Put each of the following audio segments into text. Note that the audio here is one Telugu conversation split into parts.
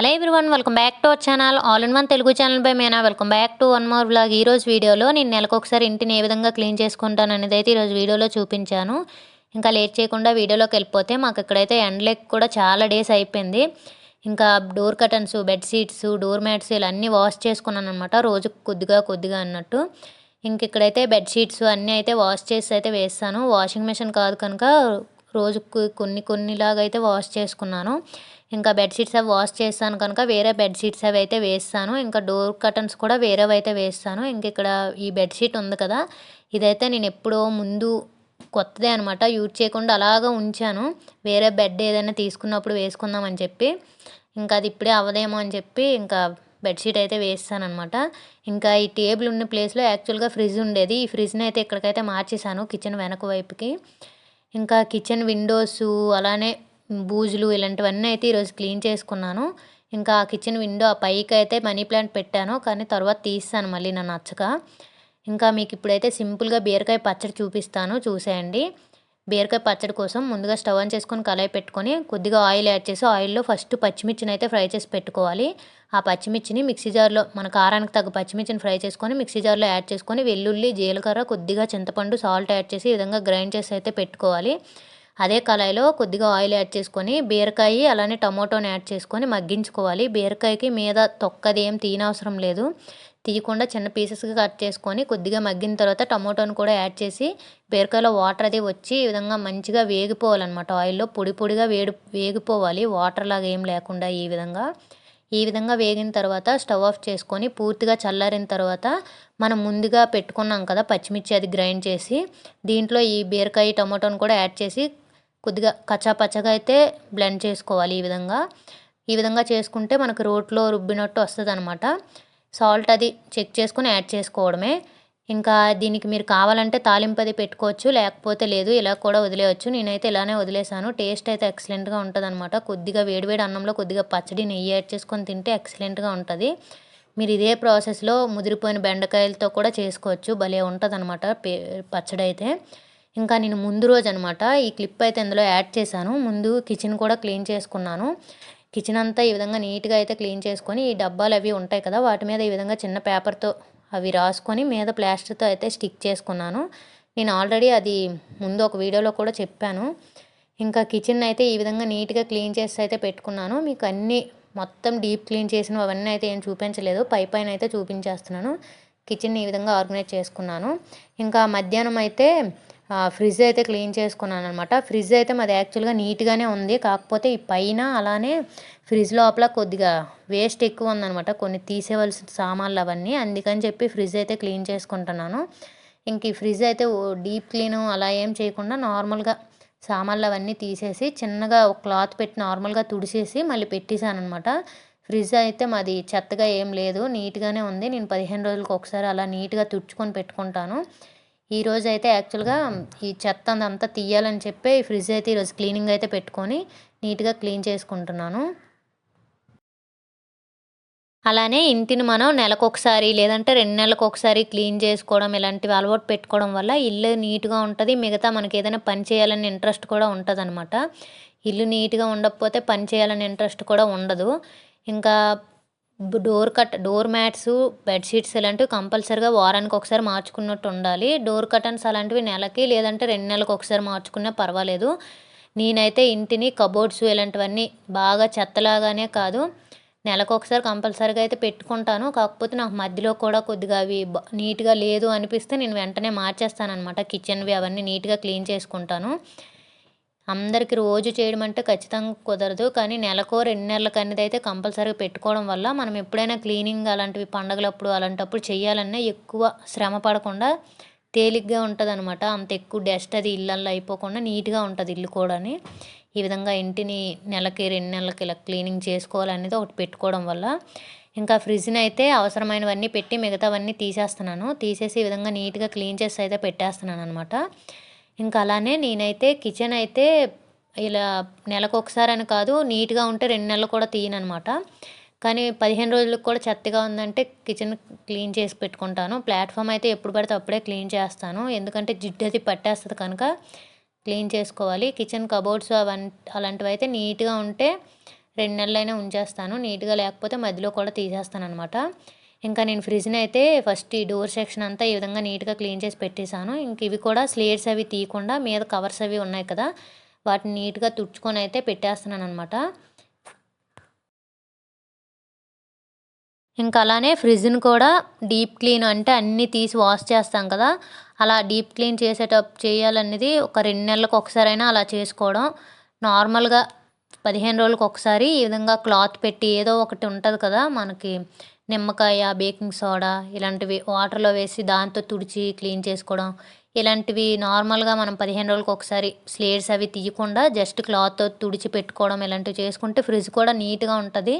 Hello everyone welcome back to our channel. All in one Telugu channel by Meena. Welcome back to one more blog ఈ రోజు వీడియోలో నేను నెలకొకసారి ఇంటిని ఏ విధంగా క్లీన్ చేసుకుంటాను అనేది అయితే ఈరోజు వీడియోలో చూపించాను. ఇంకా లేట్ చేయకుండా వీడియోలోకి వెళ్ళిపోతే మాకు ఇక్కడైతే ఎండలేక్ కూడా చాలా డేస్ అయిపోయింది. ఇంకా door curtains bedsheets door mats ఇలా అన్నీ వాష్ చేసుకున్నాను అనమాట రోజు కొద్దిగా కొద్దిగా అన్నట్టు. ఇంక ఇక్కడైతే బెడ్షీట్స్ అన్నీ అయితే వాష్ చేసి అయితే వేస్తాను. వాషింగ్ మెషిన్ కాదు కనుక రోజుకు కొన్ని కొన్నిలాగా అయితే వాష్ చేసుకున్నాను. ఇంకా బెడ్షీట్స్ అవి వాష్ చేస్తాను కనుక వేరే బెడ్షీట్స్ అవి అయితే వేస్తాను. ఇంకా డోర్ కర్టన్స్ కూడా వేరేవి అయితే వేస్తాను. ఇంక ఇక్కడ ఈ బెడ్షీట్ ఉంది కదా ఇదైతే నేను ఎప్పుడో ముందు కొత్తదే అనమాట యూజ్ చేయకుండా అలాగా ఉంచాను. వేరే బెడ్ ఏదైనా తీసుకున్నప్పుడు వేసుకుందామని చెప్పి. ఇంకా అది ఇప్పుడే అవ్వదేమో అని చెప్పి ఇంకా బెడ్షీట్ అయితే వేస్తాను అనమాట ఇంకా ఈ టేబుల్ ఉన్న ప్లేస్లో యాక్చువల్గా ఫ్రిడ్జ్ ఉండేది. ఈ ఫ్రిడ్జ్ని అయితే ఇక్కడికైతే మార్చేసాను కిచెన్ వెనక వైపుకి. ఇంకా కిచెన్ విండోస్ అలానే బూజులు ఇలాంటివన్నీ అయితే ఈరోజు క్లీన్ చేసుకున్నాను. ఇంకా ఆ కిచెన్ విండో ఆ పైకి అయితే మనీ ప్లాంట్ పెట్టాను. కానీ తర్వాత తీస్తాను మళ్ళీ నన్ను నచ్చక. ఇంకా మీకు ఇప్పుడైతే సింపుల్గా బీరకాయ పచ్చడి చూపిస్తాను. చూసేయండి. బీరకాయ పచ్చడి కోసం ముందుగా స్టవ్ ఆన్ చేసుకొని కళాయి పెట్టుకొని కొద్దిగా ఆయిల్ యాడ్ చేసి ఆయిల్లో ఫస్ట్ పచ్చిమిర్చిని అయితే ఫ్రై చేసి పెట్టుకోవాలి. ఆ పచ్చిమిర్చిని మిక్సీ జార్లో మన కారానికి తగ్గ పచ్చిమిర్చిని ఫ్రై చేసుకొని మిక్సీ జార్లో యాడ్ చేసుకొని వెల్లుల్లి జీలకర్ర కొద్దిగా చింతపండు సాల్ట్ యాడ్ చేసి ఈ విధంగా గ్రైండ్ చేసి అయితే పెట్టుకోవాలి. అదే కళాయిలో కొద్దిగా ఆయిల్ యాడ్ చేసుకొని బీరకాయ అలానే టమోటోని యాడ్ చేసుకొని మగ్గించుకోవాలి. బీరకాయకి మీద తొక్కది ఏం తీయనవసరం లేదు. తీయకుండా చిన్న పీసెస్గా కట్ చేసుకొని కొద్దిగా మగ్గిన తర్వాత టమోటోని కూడా యాడ్ చేసి బీరకాయలో వాటర్ అది వచ్చి ఈ విధంగా మంచిగా వేగిపోవాలన్నమాట. ఆయిల్లో పొడి పొడిగా వేడి వేగిపోవాలి. వాటర్ లాగా ఏం లేకుండా ఈ విధంగా. ఈ విధంగా వేగిన తర్వాత స్టవ్ ఆఫ్ చేసుకొని పూర్తిగా చల్లారిన తర్వాత మనం ముందుగా పెట్టుకున్నాం కదా పచ్చిమిర్చి అది గ్రైండ్ చేసి దీంట్లో ఈ బీరకాయ టమాటోని కూడా యాడ్ చేసి కొద్దిగా కచ్చాపచ్చగా అయితే బ్లెండ్ చేసుకోవాలి ఈ విధంగా. ఈ విధంగా చేసుకుంటే మనకు రోట్లో రుబ్బినట్టు వస్తుంది అనమాట సాల్ట్ అది చెక్ చేసుకొని యాడ్ చేసుకోవడమే. ఇంకా దీనికి మీరు కావాలంటే తాలింపు అది పెట్టుకోవచ్చు లేకపోతే లేదు ఇలా కూడా వదిలేయచ్చు. నేనైతే ఇలానే వదిలేసాను. టేస్ట్ అయితే ఎక్సలెంట్గా ఉంటుంది అనమాట కొద్దిగా వేడివేడి అన్నంలో కొద్దిగా పచ్చడి నెయ్యి యాడ్ చేసుకొని తింటే ఎక్సలెంట్గా ఉంటుంది. మీరు ఇదే ప్రాసెస్లో ముదిరిపోయిన బెండకాయలతో కూడా చేసుకోవచ్చు. భలే ఉంటుంది అనమాట పచ్చడి అయితే ఇంకా నేను ముందు రోజు అనమాట ఈ క్లిప్ అయితే ఇందులో యాడ్ చేశాను. ముందు కిచెన్ కూడా క్లీన్ చేసుకున్నాను. కిచెన్ అంతా ఈ విధంగా నీట్గా అయితే క్లీన్ చేసుకొని ఈ డబ్బాలు అవి ఉంటాయి కదా వాటి మీద ఈ విధంగా చిన్న పేపర్తో అవి రాసుకొని మీద ప్లాస్టర్తో అయితే స్టిక్ చేసుకున్నాను. నేను ఆల్రెడీ అది ముందు ఒక వీడియోలో కూడా చెప్పాను. ఇంకా కిచెన్ అయితే ఈ విధంగా నీట్గా క్లీన్ చేసి అయితే పెట్టుకున్నాను. మీకు అన్నీ మొత్తం డీప్ క్లీన్ చేసిన అవన్నీ అయితే ఏం చూపించలేదు. పై పైన అయితే చూపించేస్తున్నాను. కిచెన్ ఈ విధంగా ఆర్గనైజ్ చేసుకున్నాను. ఇంకా మధ్యాహ్నం అయితే ఫ్రిడ్జ్ అయితే క్లీన్ చేసుకున్నాను అనమాట ఫ్రిడ్జ్ అయితే మాది యాక్చువల్గా నీట్గానే ఉంది. కాకపోతే ఈ పైన అలానే ఫ్రిడ్జ్ లోపల కొద్దిగా వేస్ట్ ఎక్కువ ఉందనమాట కొన్ని తీసేవలసిన సామాన్లు అవన్నీ. అందుకని చెప్పి ఫ్రిడ్జ్ అయితే క్లీన్ చేసుకుంటున్నాను. ఇంక ఈ ఫ్రిడ్జ్ అయితే డీప్ క్లీన్ అలా ఏం చేయకుండా నార్మల్గా సామాన్లు అవన్నీ తీసేసి చిన్నగా ఒక క్లాత్ పెట్టి నార్మల్గా తుడిసేసి మళ్ళీ పెట్టేశాను అనమాట ఫ్రిడ్జ్ అయితే మాది చెత్తగా ఏం లేదు. నీట్గానే ఉంది. నేను పదిహేను రోజులకు ఒకసారి అలా నీట్గా తుడుచుకొని పెట్టుకుంటాను. ఈరోజు అయితే యాక్చువల్గా ఈ చెత్త అంతా తీయాలని చెప్పి ఈ ఫ్రిడ్జ్ అయితే ఈరోజు క్లీనింగ్ అయితే పెట్టుకొని నీట్గా క్లీన్ చేసుకుంటున్నాను. అలానే ఇంటిని మనం నెలకు ఒకసారి లేదంటే రెండు నెలలకు ఒకసారి క్లీన్ చేసుకోవడం ఇలాంటివి అలవాటు పెట్టుకోవడం వల్ల ఇల్లు నీట్గా ఉంటుంది మిగతా మనకి ఏదైనా పని చేయాలని ఇంట్రెస్ట్ కూడా ఉంటుంది అనమాట ఇల్లు నీట్గా ఉండకపోతే పని చేయాలని ఇంట్రెస్ట్ కూడా ఉండదు. ఇంకా door cut door mats bedsheets ఇలాంటివి కంపల్సరీగా వారానికి ఒకసారి మార్చుకున్నట్టు ఉండాలి. డోర్ కటన్స్ అలాంటివి నెలకి లేదంటే రెండు నెలలకు ఒకసారి మార్చుకున్నా పర్వాలేదు. నేనైతే ఇంటిని కబోర్డ్స్ ఇలాంటివన్నీ బాగా చెత్తలాగానే కాదు నెలకు ఒకసారి కంపల్సరీగా అయితే పెట్టుకుంటాను. కాకపోతే నాకు మధ్యలో కూడా కొద్దిగా అవి నీట్గా లేదు అనిపిస్తే నేను వెంటనే మార్చేస్తాను అనమాట కిచెన్వి అవన్నీ నీట్గా క్లీన్ చేసుకుంటాను. అందరికి రోజు చేయడం అంటే ఖచ్చితంగా కుదరదు. కానీ నెలకో రెండు నెలలకు అనేది అయితే కంపల్సరీగా పెట్టుకోవడం వల్ల మనం ఎప్పుడైనా క్లీనింగ్ అలాంటివి పండగలప్పుడు అలాంటప్పుడు చేయాలన్నా ఎక్కువ శ్రమ పడకుండా తేలిగ్గా ఉంటుంది అనమాట అంత ఎక్కువ డస్ట్ అది ఇళ్ళల్లో అయిపోకుండా నీట్గా ఉంటుంది ఇల్లు కూడా ఈ విధంగా ఇంటిని నెలకి రెండు నెలలకి ఇలా క్లీనింగ్ చేసుకోవాలనేది ఒకటి పెట్టుకోవడం వల్ల. ఇంకా ఫ్రిడ్జ్ని అయితే అవసరమైనవన్నీ పెట్టి మిగతావన్నీ తీసేస్తున్నాను. తీసేసి ఈ విధంగా నీట్గా క్లీన్ చేసి అయితే పెట్టేస్తున్నాను అనమాట ఇంకా అలానే నేనైతే కిచెన్ అయితే ఇలా నెలకు ఒకసారి అని కాదు నీట్గా ఉంటే రెండు నెలలు కూడా తీయనమాట కానీ పదిహేను రోజులకు కూడా చెత్తగా ఉందంటే కిచెన్ క్లీన్ చేసి పెట్టుకుంటాను. ప్లాట్ఫామ్ అయితే ఎప్పుడు పడితే అప్పుడే క్లీన్ చేస్తాను. ఎందుకంటే జిడ్డు అది పట్టేస్తుంది కనుక క్లీన్ చేసుకోవాలి. కిచెన్ కబోర్డ్స్ అవన్నీ అలాంటివి అయితే నీట్గా ఉంటే రెండు నెలలైనా ఉంచేస్తాను. నీట్గా లేకపోతే మధ్యలో కూడా తీసేస్తాను అనమాట ఇంకా నేను ఫ్రిడ్జ్ని అయితే ఫస్ట్ ఈ డోర్ సెక్షన్ అంతా ఈ విధంగా నీట్గా క్లీన్ చేసి పెట్టేశాను. ఇంక ఇవి కూడా స్లేట్స్ అవి తీయకుండా మీద కవర్స్ అవి ఉన్నాయి కదా వాటిని నీట్గా తుడుచుకొని అయితే పెట్టేస్తున్నాను అనమాట ఇంకా అలానే ఫ్రిడ్జ్ని కూడా డీప్ క్లీన్ అంటే అన్నీ తీసి వాష్ చేస్తాం కదా అలా డీప్ క్లీన్ చేసేటప్పుడు చేయాలనేది ఒక రెండు నెలలకు ఒకసారైనా అలా చేసుకోవడం. నార్మల్గా పదిహేను రోజులకు ఒకసారి ఈ విధంగా క్లాత్ పెట్టి ఏదో ఒకటి ఉంటుంది కదా మనకి నిమ్మకాయ బేకింగ్ సోడా ఇలాంటివి వాటర్లో వేసి దాంతో తుడిచి క్లీన్ చేసుకోవడం. ఇలాంటివి నార్మల్గా మనం పదిహేను రోజులకు ఒకసారి స్లేట్స్ అవి తీయకుండా జస్ట్ క్లాత్తో తుడిచి పెట్టుకోవడం ఇలాంటివి చేసుకుంటే ఫ్రిడ్జ్ కూడా నీట్గా ఉంటుంది.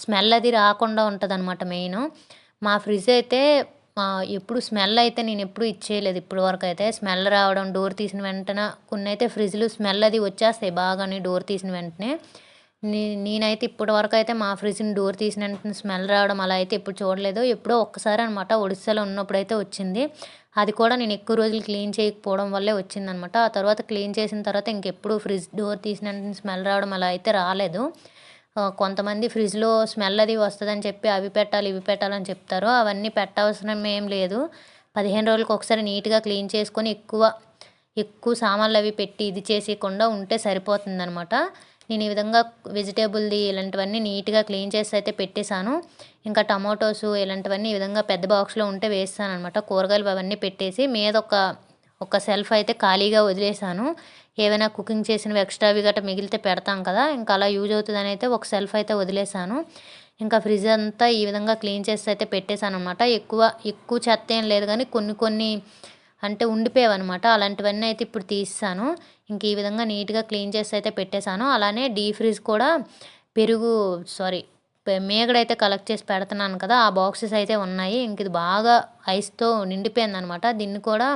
స్మెల్ అది రాకుండా ఉంటుంది అనమాట మెయిన్. మా ఫ్రిడ్జ్ అయితే ఎప్పుడు స్మెల్ అయితే నేను ఎప్పుడు ఇచ్చేయలేదు ఇప్పుడు వరకు అయితే. స్మెల్ రావడం డోర్ తీసిన వెంటనే కొన్ని అయితే ఫ్రిడ్జ్లు స్మెల్ అది వచ్చేస్తాయి బాగానే డోర్ తీసిన వెంటనే. నే నేనైతే ఇప్పటి వరకు అయితే మా ఫ్రిడ్జ్ని డోర్ తీసిన స్మెల్ రావడం అలా అయితే ఎప్పుడు చూడలేదు. ఎప్పుడో ఒక్కసారి అనమాట ఒడిస్సాలో ఉన్నప్పుడు అయితే వచ్చింది. అది కూడా నేను ఎక్కువ రోజులు క్లీన్ చేయకపోవడం వల్లే వచ్చిందనమాట ఆ తర్వాత క్లీన్ చేసిన తర్వాత ఇంకెప్పుడు ఫ్రిడ్జ్ డోర్ తీసిన స్మెల్ రావడం అలా అయితే రాలేదు. కొంతమంది ఫ్రిడ్జ్లో స్మెల్ అది వస్తుందని చెప్పి అవి పెట్టాలి ఇవి పెట్టాలని చెప్తారు. అవన్నీ పెట్టవసరం ఏం లేదు. పదిహేను రోజులకు ఒకసారి నీట్గా క్లీన్ చేసుకొని ఎక్కువ ఎక్కువ సామాన్లు అవి పెట్టి ఇది చేసేయకుండా ఉంటే సరిపోతుందనమాట నేను ఈ విధంగా వెజిటేబుల్ది ఇలాంటివన్నీ నీట్గా క్లీన్ చేసి అయితే పెట్టేశాను. ఇంకా టమాటోస్ ఇలాంటివన్నీ ఈ విధంగా పెద్ద బాక్స్లో ఉంటే వేస్తాను అనమాట కూరగాయలు అవన్నీ పెట్టేసి మీద ఒక ఒక సెల్ఫ్ అయితే ఖాళీగా వదిలేసాను ఏవైనా కుకింగ్ చేసినవి ఎక్స్ట్రావి గట్రా మిగిలితే పెడతాం కదా ఇంకా అలా యూజ్ అవుతుందని అయితే ఒక సెల్ఫ్ అయితే వదిలేసాను ఇంకా ఫ్రిడ్జ్ అంతా ఈ విధంగా క్లీన్ చేసి అయితే పెట్టేశాను అనమాట ఎక్కువ ఎక్కువ చెత్త ఏం లేదు కానీ కొన్ని కొన్ని అంటే ఉండిపోయావన్నమాట. అలాంటివన్నీ అయితే ఇప్పుడు తీస్తాను ఇంక ఈ విధంగా నీట్గా క్లీన్ చేసి అయితే పెట్టేశాను. అలానే డీ ఫ్రిడ్జ్ కూడా పెరుగు సారీ మేగడైతే కలెక్ట్ చేసి పెడుతున్నాను కదా ఆ బాక్సెస్ అయితే ఉన్నాయి. ఇంక ఇది బాగా ఐస్తో నిండిపోయింది అనమాట దీన్ని కూడా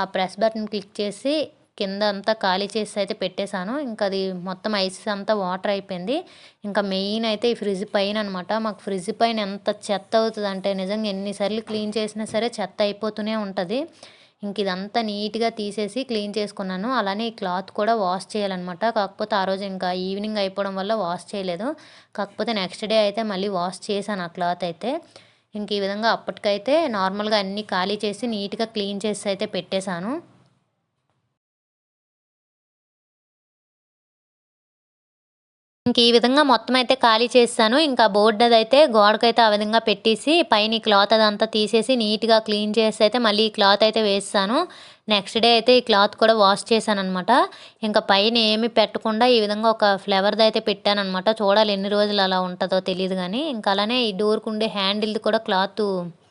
ఆ ప్రెస్ బటన్ క్లిక్ చేసి కింద అంతా ఖాళీ చేసి అయితే పెట్టేశాను. ఇంకా అది మొత్తం ఐస్ అంతా వాటర్ అయిపోయింది. ఇంకా మెయిన్ అయితే ఈ ఫ్రిడ్జ్ పైన అనమాట మాకు ఫ్రిడ్జ్ పైన ఎంత చెత్త అవుతుంది అంటే నిజంగా ఎన్నిసార్లు క్లీన్ చేసినా సరే చెత్త అయిపోతూనే ఉంటుంది. ఇంక ఇదంతా నీట్గా తీసేసి క్లీన్ చేసుకున్నాను. అలానే ఈ క్లాత్ కూడా వాష్ చేయాలన్నమాట. కాకపోతే ఆ రోజు ఇంకా ఈవినింగ్ అయిపోవడం వల్ల వాష్ చేయలేదు. కాకపోతే నెక్స్ట్ డే అయితే మళ్ళీ వాష్ చేశాను ఆ క్లాత్ అయితే. ఇంక ఈ విధంగా అప్పటికైతే నార్మల్గా అన్నీ ఖాళీ చేసి నీట్గా క్లీన్ చేసి అయితే పెట్టేశాను. ఇంక ఈ విధంగా మొత్తం అయితే ఖాళీ చేస్తాను ఇంకా బోర్డు అదైతే గోడకైతే ఆ విధంగా పెట్టేసి పైన ఈ క్లాత్ అదంతా తీసేసి నీట్గా క్లీన్ చేసి అయితే మళ్ళీ ఈ క్లాత్ అయితే వేస్తాను నెక్స్ట్ డే అయితే ఈ క్లాత్ కూడా వాష్ చేశాను అనమాట ఇంకా పైన ఏమి పెట్టకుండా ఈ విధంగా ఒక ఫ్లవర్ది అయితే పెట్టాను అనమాట చూడాలి ఎన్ని రోజులు అలా ఉంటుందో తెలియదు కానీ ఇంకా అలానే ఈ డోర్కు ఉండే హ్యాండిల్ది కూడా క్లాత్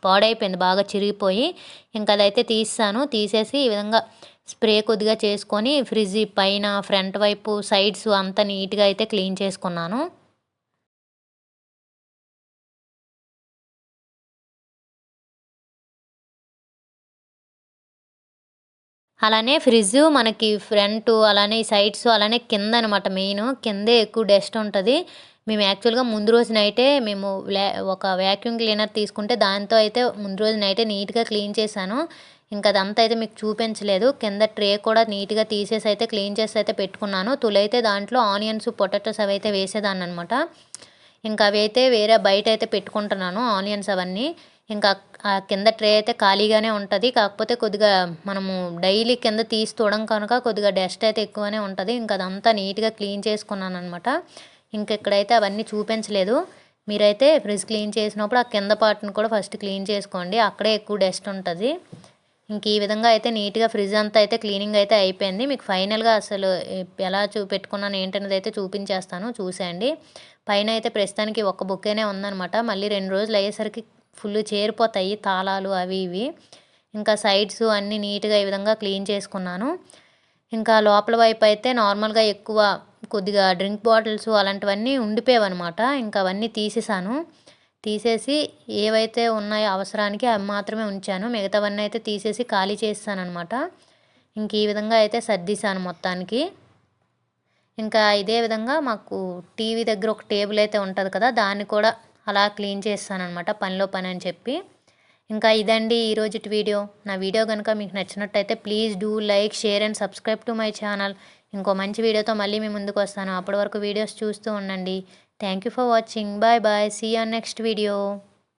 పాడైపోయింది బాగా చిరిగిపోయి. ఇంకా అదైతే తీస్తాను తీసేసి ఈ విధంగా స్ప్రే కొద్దిగా చేసుకొని ఫ్రిడ్జ్ పైన ఫ్రంట్ వైపు సైడ్స్ అంతా నీట్గా అయితే క్లీన్ చేసుకున్నాను. అలానే ఫ్రిడ్జ్ మనకి ఫ్రంట్ అలానే సైడ్స్ అలానే కింద అనమాట మెయిన్. కిందే ఎక్కువ డస్ట్ ఉంటుంది. మేము యాక్చువల్గా ముందు రోజు నైటే మేము ఒక వ్యాక్యూమ్ క్లీనర్ తీసుకుంటే దాంతో అయితే ముందు రోజు నైటే నీట్గా క్లీన్ చేశాను. ఇంకా అదంతా అయితే మీకు చూపించలేదు. కింద ట్రే కూడా నీట్గా తీసేసి అయితే క్లీన్ చేసి అయితే పెట్టుకున్నాను. తులైతే దాంట్లో ఆనియన్స్ పొటాటోస్ అవి అయితే వేసేదాన్ని అనమాట ఇంకా అవి అయితే వేరే బయట అయితే పెట్టుకుంటున్నాను ఆనియన్స్ అవన్నీ. ఇంకా ఆ కింద ట్రే అయితే ఖాళీగానే ఉంటుంది. కాకపోతే కొద్దిగా మనము డైలీ కింద తీసి తోడం కనుక కొద్దిగా డస్ట్ అయితే ఎక్కువనే ఉంటుంది. ఇంకా అదంతా నీట్గా క్లీన్ చేసుకున్నాను అనమాట ఇంక ఇక్కడైతే అవన్నీ చూపించలేదు. మీరైతే ఫ్రిడ్జ్ క్లీన్ చేసినప్పుడు ఆ కింద పార్ట్ని కూడా ఫస్ట్ క్లీన్ చేసుకోండి. అక్కడే ఎక్కువ డస్ట్ ఉంటుంది. ఇంక ఈ విధంగా అయితే నీట్గా ఫ్రిడ్జ్ అంతా అయితే క్లీనింగ్ అయితే అయిపోయింది. మీకు ఫైనల్గా అసలు ఎలా చూ పెట్టుకున్నాను ఏంటనేది అయితే చూపించేస్తాను. చూసేయండి. పైన అయితే ప్రస్తుతానికి ఒక్క బుక్కేనే ఉందనమాట మళ్ళీ రెండు రోజులు అయ్యేసరికి ఫుల్ చేరిపోతాయి తాళాలు అవి ఇవి. ఇంకా సైడ్స్ అన్నీ నీట్గా ఈ విధంగా క్లీన్ చేసుకున్నాను. ఇంకా లోపల వైపు అయితే నార్మల్గా ఎక్కువ కొద్దిగా డ్రింక్ బాటిల్స్ అలాంటివన్నీ ఉండిపోయావన్నమాట. ఇంకా అవన్నీ తీసేసాను. తీసేసి ఏవైతే ఉన్నాయో అవసరానికి అవి మాత్రమే ఉంచాను. మిగతావన్నీ అయితే తీసేసి ఖాళీ చేస్తాను అనమాట ఇంక ఈ విధంగా అయితే సర్దిశాను మొత్తానికి. ఇంకా ఇదే విధంగా మాకు టీవీ దగ్గర ఒక టేబుల్ అయితే ఉంటుంది కదా దాన్ని కూడా అలా క్లీన్ చేస్తాను అనమాట పనిలో పని అని చెప్పి. ఇంకా ఇదండి ఈరోజు వీడియో. నా వీడియో కనుక మీకు నచ్చినట్టయితే please do like share and subscribe to my channel. ఇంకో మంచి వీడియోతో మళ్ళీ మీ ముందుకు వస్తాను. అప్పటి వరకు వీడియోస్ చూస్తూ ఉండండి. Thank you for watching. Bye bye. See you next video.